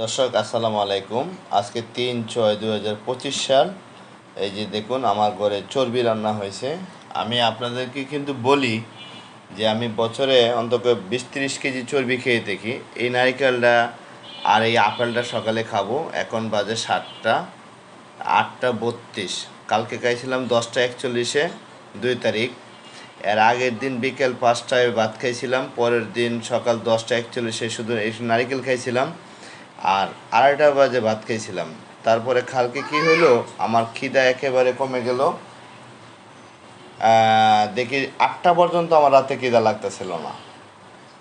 দর্শক, আসসালামু আলাইকুম। আজকে তিন ছয় দু হাজার পঁচিশ সাল। এই যে দেখুন, আমার ঘরে চর্বি রান্না হয়েছে। আমি আপনাদেরকে কিন্তু বলি যে আমি বছরে অন্তত বিশ তিরিশ কেজি চর্বি খেয়ে দেখি। এই নারিকেলটা আর এই আপেলটা সকালে খাব। এখন বাজে সাতটা, আটটা বত্রিশ। কালকে খাইছিলাম দশটা একচল্লিশে, দুই তারিখ। এর আগের দিন বিকেল পাঁচটায় ভাত খাইছিলাম, পরের দিন সকাল দশটা একচল্লিশে শুধু এই নারিকেল খাইছিলাম। আর আড়াইটা বাজে ভাত খেয়েছিলাম। তারপরে খালকে কি হলো? আমার খিদা একেবারে কমে গেল। দেখি আটটা পর্যন্ত আমার রাতে খিদা লাগতেছিল না।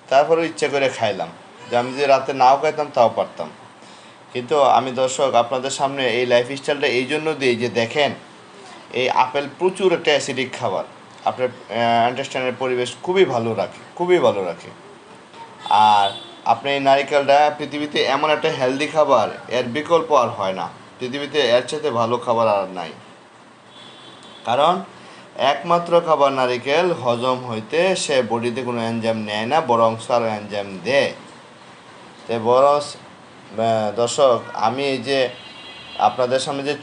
তারপরে ইচ্ছে করে খাইলাম। যে আমি যে রাতে নাও খাইতাম, তাও পারতাম। কিন্তু আমি দর্শক, আপনাদের সামনে এই লাইফ স্টাইলটা এই জন্য দিই যে দেখেন, এই আপেল প্রচুর একটা অ্যাসিডিক খাবার। আপনার আন্ডারস্ট্যান্ডের পরিবেশ খুবই ভালো রাখে, খুবই ভালো রাখে। আর আপনি এই নারিকেলটা পৃথিবীতে এমন একটা হেলদি খাবার, এর বিকল্প আর হয় না। পৃথিবীতে এর চাইতে ভালো খাবার আর নাই। কারণ, একমাত্র খাবার নারিকেল, হজম হইতে সে বডিতে কোনো এনজাম নেয় না, বরং আরও এনজাম দেয়। তো বড় দর্শক, আমি এই যে আপনাদের সামনে যে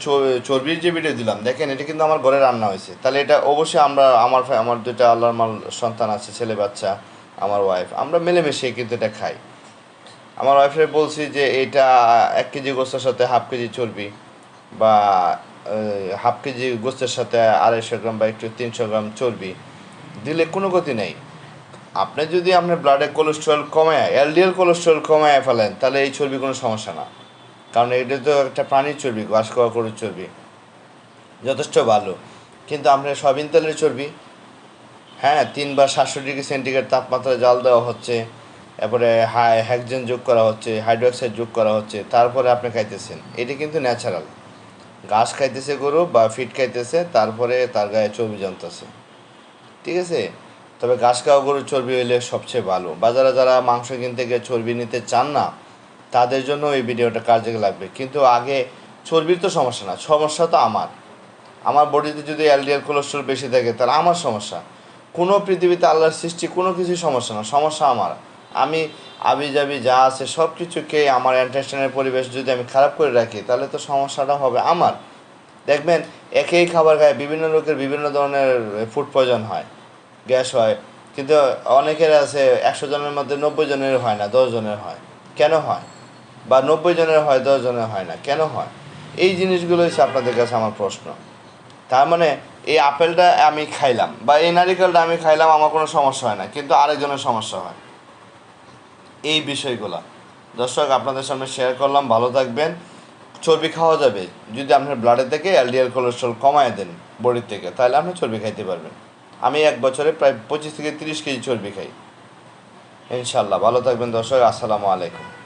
চর্বির যে ভিডিও দিলাম, দেখেন, এটা কিন্তু আমার ঘরে রান্না হয়েছে। তাহলে এটা অবশ্যই আমরা, আমার আমার দুটা আল্লাহর মাল সন্তান আছে, ছেলে বাচ্চা, আমার ওয়াইফ আমরা মিলেমিশে কিন্তু এটা খাই। আমার ওয়াইফের বলছি যে এটা এক কেজি গোস্তের সাথে হাফ কেজি চর্বি বা হাফ কেজি গোস্তের সাথে আড়াইশো গ্রাম বা একটু তিনশো গ্রাম চর্বি দিলে কোনো গতি নেই। আপনি যদি আপনার ব্লাডে কোলেস্ট্রল কমায় এলডিএল কোলেস্ট্রল কমায় ফেলেন, তাহলে এই চর্বি কোনো সমস্যা না। কারণ এটা তো একটা প্রাণীর চর্বি, ঘাস খাওয়া গরুর চর্বি। যথেষ্ট ভালো। কিন্তু আপনার সয়াবিন তেলের চর্বি হ্যাঁ তিনবার সাতশো ডিগ্রি সেন্টিগ্রেড তাপমাত্রায় জাল দেওয়া হচ্ছে এরপরে হাই হ্যাকজেন যোগ করা হচ্ছে হাইড্রোক্সাইড যোগ করা হচ্ছে, তারপরে আপনি খাইতেছেন। এটা কিন্তু ন্যাচারাল ঘাস খাইতেছে গরু বা ফিট খাইতেছে, তারপরে তার গায়ে চর্বি জমতেছে। ঠিক আছে? তবে ঘাস খাওয়া গরুর চর্বি হইলে সবচেয়ে ভালো। বাজারে যারা মাংস কিনতে গিয়ে চর্বি নিতে চান না, তাদের জন্য এই ভিডিওটা কাজে লাগবে। কিন্তু আগে চর্বির তো সমস্যা না, সমস্যা তো আমার। আমার বডিতে যদি এলডিএল কোলেস্ট্রল বেশি থাকে, তাহলে আমার সমস্যা। কোনো পৃথিবীতে আল্লাহর সৃষ্টি কোনো কিছুই সমস্যা না, সমস্যা আমার। আমি আবি যাবি যা আছে সব কিছুকে আমার অ্যান্টাস্টেনের পরিবেশ যদি আমি খারাপ করে রাখি, তাহলে তো সমস্যাটা হবে আমার। দেখবেন, একই খাবার খায়, বিভিন্ন লোকের বিভিন্ন ধরনের ফুড পয়জন হয়, গ্যাস হয়। কিন্তু অনেকের আছে, একশো জনের মধ্যে নব্বই জনের হয় না, দশ জনের হয়। কেন হয়? বা নব্বই জনের হয়, দশ জনের হয় না, কেন হয়? এই জিনিসগুলো হচ্ছে আপনাদের কাছে আমার প্রশ্ন। তার মানে এই আপেলটা আমি খাইলাম, বা এই নারিকেলটা আমি খাইলাম, আমার কোনো সমস্যা হয় না, কিন্তু আরেকজনের সমস্যা হয়। এই বিষয়গুলো। দর্শক, আপনাদের সামনে শেয়ার করলাম, ভালো থাকবেন। চর্বি খাওয়া যাবে। যদি আপনার ব্লাডের থেকে এলডিএল কোলেস্ট্রল কমায় দেন বডির থেকে, তাহলে আপনি চর্বি খাইতে পারবেন। আমি এক বছরে প্রায় পঁচিশ থেকে তিরিশ কেজি চর্বি খাই। ইনশাল্লাহ ভালো থাকবেন দর্শক, আসসালামু আলাইকুম।